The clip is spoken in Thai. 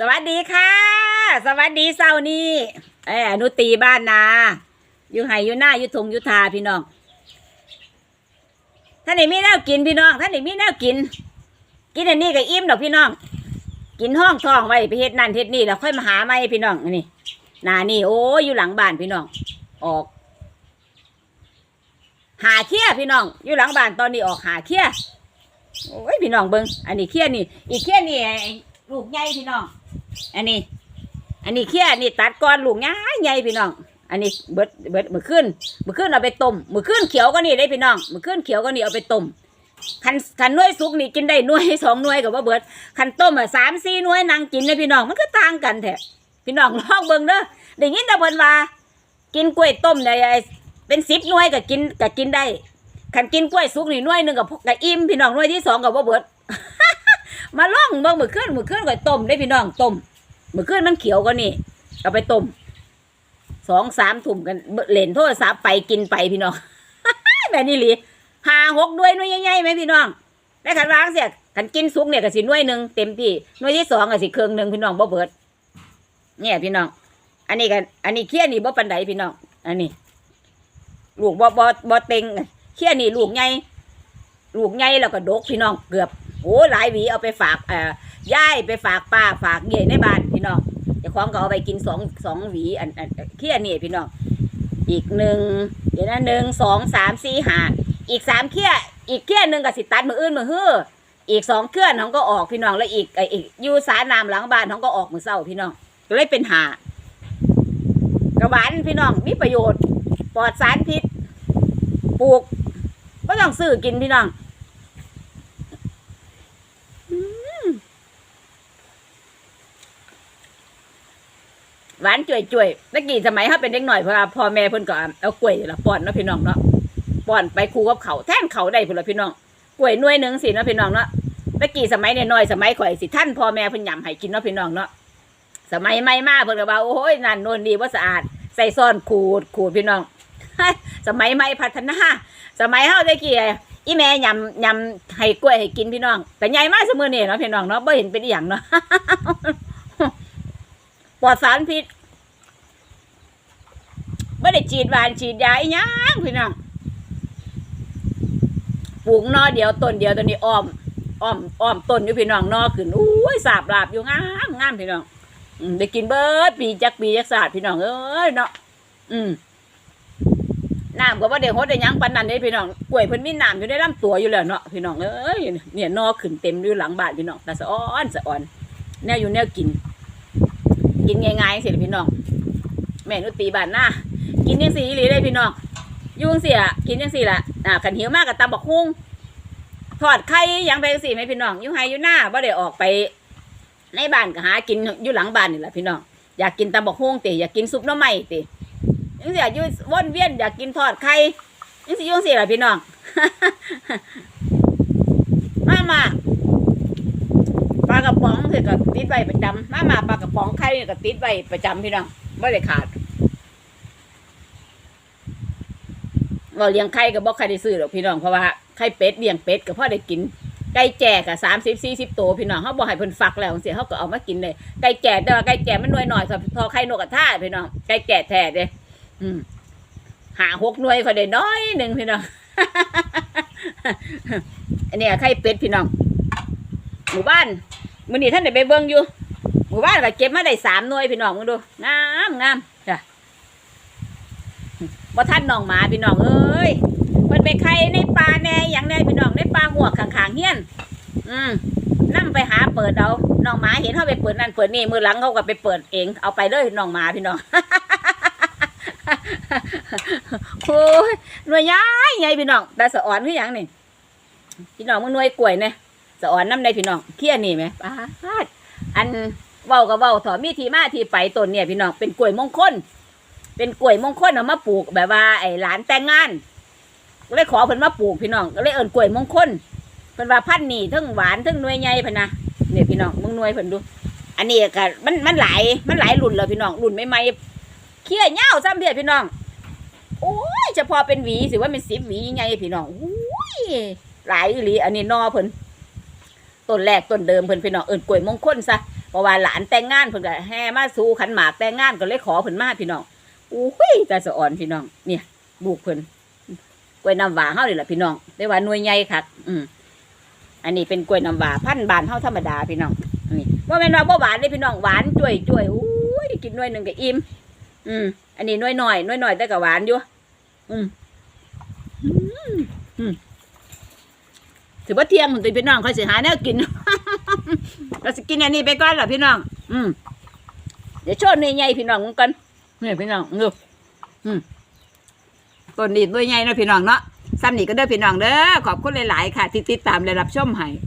สวัสดีค่ะ สวัสดีเช้านี้เอ้อนุตีบ้านนาอยู่ไห้อยู่หน้าอยู่ทงอยู่ทาพี่น้องท่านไหนมีแนวกินพี่น้องท่านไหนมีแนวกิน กินอันนี้ก็อิ่มดอกพี่น้อง กินห้องท้องไว้ไปเฮ็ดนั่นเฮ็ดนี่แล้วค่อยมาหาใหม่พี่น้องนี่นานี่โอ้ยอยู่หลังบ้านพี่น้อง ออก หาเคี้ยพี่น้อง อยู่หลังบ้านตอนนี้ออกหาเคี้ยโอ้ยพี่น้องเบิ้งอันนี้เคี้ยนี่ อีกเคี้ยนี่ ลูกใหญ่พี่น้อง อันนี้ อันนี้เคี้ยนี่ตัดก้อนลูกใหญ่ใหญ่พี่น้อง อันนี้เบิดเบิดมือขึ้นมือขึ้นเอาไปต้มมือขึ้นเขียวก็นี่ได้พี่น้องมือขึ้นเขียวก็นี่เอาไปต้มคันคันน่วยสุกนี่กินได้น่วยสองน่วยกับว่าเบิดคันต้มอะสามสี่น่วยนางกินเลยพี่น้องมันก็ต่างกันแท้พี่น้องลองเบิ่งเด้อได้ยินต่เพิ่นว่า กินกล้วยต้มเนี่ยเป็นสิบน่วยก็กินก็กินได้คันกินกล้วยสุกนี่น่วยหนึ่งกับกับอิ่มพี่น้องน่วยที่สองกับว่าเบิด มาล่องเบิ่งมือขึ้นมือขึ้นก็ต้มได้พี่น้องต้มมือขึ้นมันเขียวก็นี่เอาไปต้มสองสามถุ่มกันเบิ่งเล่นโทรศัพท์ไปกินไปพี่น้องแม่นี่หลีหาหกด้วยน่วยใหญ่ๆไหมพี่น้องได้ขันวางเสียขันกินสุกเนี่ยก็สิน่วยหนึ่งเต็มที่น่วยที่สองก็สิเครื่องหนึ่งพี่น้องบ่เบิดเนี่ยพี่น้อง อันนี้กันอันนี้เคี้ยนี่บ่ปันไดพี่น้อง อันนี้ ลูกบ่บ่บ่เต็งเคี้ยนี่ลูกใหญ่ลูกใหญ่แล้วก็ดกพี่น้องเกือบ โอ้หลายหวีเอาไปฝากเอ่อย่ายไปฝากป้าฝากเย่ในบ้านพี่น้องเจ้าของก็เอาไปกินสองสองหวีอันอันเคี้ยนี่พี่น้องอีกหนึ่งเดี๋ยวนะหนึ่งสองสามสี่ห้าอีกสามเคี้ยอีกเคี้ยหนึ่งกับสิตัดมืออื่นมือฮื้ออีกสองเคลื่อนเขาก็ออกพี่น้องแล้วอีกไออีกยูสานามหลังบ้านเขาก็ออกมือเศร้าพี่น้องก็เลยเป็นหากระหวานพี่น้องมีประโยชน์ปลอดสารพิษปลูกก็ต้องซื้อกินพี่น้องอืม หวานจ่วยจ่วยตะกี้สมัยเขาเป็นเด็กหน่อยเพราะว่าพ่อแม่เพิ่นก็เอากล้วยละป้อนเนาะพี่น้องเนาะป้อนไปคูกับเขาแท่นเขาได้พุ่นละพี่น้องกล้วยหน่วยหนึ่งสิเนาะพี่น้องเนาะตะกี้สมัยเนี่ยน้อยสมัยข่อยสิท่านพ่อแม่เพิ่นยำให้กินเนาะพี่น้องเนาะสมัยใหม่มาเพิ่นก็ว่าโอ้ยนั่นโน่นนี่ว่าสะอาดใส่ซ่อนขูดขูดพี่น้องสมัยใหม่พัฒนาสมัยเฮาตะกี้อีแม่ยำยำให้กล้วยให้กินพี่น้อง แต่ใหญ่มากเสมอเนี่เนาะพี่น้องเนาะบ่เห็นเป็นอหย่างเนาะปลอดสารพิษ ไม่ได้ฉีดหวานฉีดยาอีหยังพี่น้องปลูกนอเดียวต้นเดียวตัวนี้อ้อมอ้อมอ้อมต้นอยู่พี่น้องนอขึ้นอุ้ยสาบลาบอยู่งามงามพี่น้องอืมได้กินเบิร์ดปีจักปีจักศาสตร์พี่น้องเอ้ยเนาะอืมน้ำก็ว่าเดี๋ยวฮดได้หยังปันนันเด้พี่น้องกล้วยเพิ่นมีน้ำอยู่ในลำตัวอยู่แล้วเนาะพี่น้องเอ้ยเนี่ยนอขึ้นเต็มอยู่หลังบ้านพี่น้องแต่สะอ้อนสะอ่อนแนวอยู่แนวกิน กินง่ายๆสิพี่น้องแม่นุตีบานหน้า กินยังสี่หรือเลยพี่น้องยุ่งเสียกินยังสี่ละอ่าขันหิวมากกับตำบักฮุ้งทอดไข่ยังไปจังสี่ไหมพี่น้องอยู่ไฮอยู่หน้าบ่ได้ออกไป ในบ้านก็หากินอยู่หลังบ้านนี่แหละพี่น้องอยากกินตำบักฮุ้งติอยากกินซุปน้ำใหม่ติยังเสียอยู่วนเวียนอยากกินทอดไข่ยังสิอยุ่จั่งสีละพี่น้องมามาปลากระป๋องคือกับติดไว้ประจำมามาปลากระป๋องไข่นี่ก็ติดไว้ประจำพี่น้องไม่ได้ขาด ว่าเลี้ยงไข่ก็บ่ใครได้ซื้อหรอกพี่น้องเพราะว่าไข่เป็ดเลี้ยงเป็ดก็พอได้กินไก่แจกอะสามสิบสี่สิบตัวพี่น้องเขาบอกให้เพิ่นฟักแล้วเสียเขาก็เอามากินเลยไก่แจกแต่ว่าไก่แจกมันหน่วยหน่อยสำพอไข่นกกระทาพี่น้องไก่แจกแท้เด้อืมหาหกหน่วยก็ได้น้อยหนึ่งพี่น้องอันนี้ไข่เป็ดพี่น้องหมู่บ้านมื้อนี้ท่านได้ไปเบิ่งอยู่ หมู่บ้านก็เก็บมาได้สามหน่วยพี่น้องมึงดูงามงาม บ่ทันน้องหมาพี่น้องเอ้ยเพิ่นไปไข่ในป่าแน่หยังแน่พี่น้องในป่าหัวขางๆเฮียน อืมนํไปหาเปิดเอาน้องหมาเห็นเฮาไปเปิดนั่นเปิดนี่มือหลังเขาก็ไปเปิดเองเอาไปเลยน้องหมาพี่น้องโอ้ยหน่วยใหญ่ใหญ่พี่น้องแต่สะอ่อนคือหยังนี่พี่น้องมึงหน่วยกล้วยเนี่ยสะอ่อนน้ำในพี่น้องเคี่ยนี่ไหมป้าอันเว้ากับเว้าถอมีทีมาทีไปต้นเนี่ยพี่น้องเป็นกล้วยมงคล เป็นกล้วยมงคลเอามาปลูกแบบว่าไอ้หลานแต่งงานก็เลยขอเพิ่นมาปลูกพี่น้องก็เลยเอิ้นกล้วยมงคลเพิ่นว่าพันธุ์นี่ทั้งหวานทั้งหน่วยใหญ่พะนะเนี่ยพี่น้องมึงหน่วยเพิ่นดู อันนี้ก็มันมันหลายมันหลายรุ่นแล้วพี่น้องรุ่นใหม่ๆเคี่ยเง่าซ้ำเพียพี่น้องโอ้ยเฉพาะเป็นหวีสิว่าเป็นสิบหวีใหญ่พี่น้องโอ้ยหลายอีหลีอันนี้นอเพิ่นต้นแรกต้นเดิมเพิ่นพี่น้องเอิ้นกล้วยมงคลซะเพราะว่าหลานแต่งงานเพิ่นก็แห่มาสู่ขันหมากแต่งงานก็เลยขอเพิ่นมาพี่น้อง อุ้ยตาสะอ่อนพี่น้อง เนี่ยลูกเพิ่นกล้วยน้ำหวาเฮานี่แหละพี่น้องได้ว่าหน่วยใหญ่คักอืมอันนี้เป็นกล้วยน้ำหวาพันบานเฮาธรรมดาพี่น้องนนี้ว่าแม่นว่าบ่หวานเด้พี่น้องหวานจ่วยจ่วยอุ้ยกินหน่วยหนึ่งก็อิ่มอืมอันนี้หน่วยหน้อยหน่วยหน้อยแต่ก็หวานอยู่อืมอืมถือว่าเที่ยงของตัวพี่น้องเขาสิหาแนวกินเราสิกินอันนี้ไปก่อนล่ะพี่น้อง อืมเดี๋ยวโชว์หน่วยใหญ่พี่น้องกัน นี่พี่น้องดูอืมต้นนี้ด้วยใหญ่เนาะพี่น้องเนาะซ้ำนี่ก็เด้อพี่น้องเด้อขอบคุณหลาย ๆ ค่ะ ที่ติดตามและรับชมให้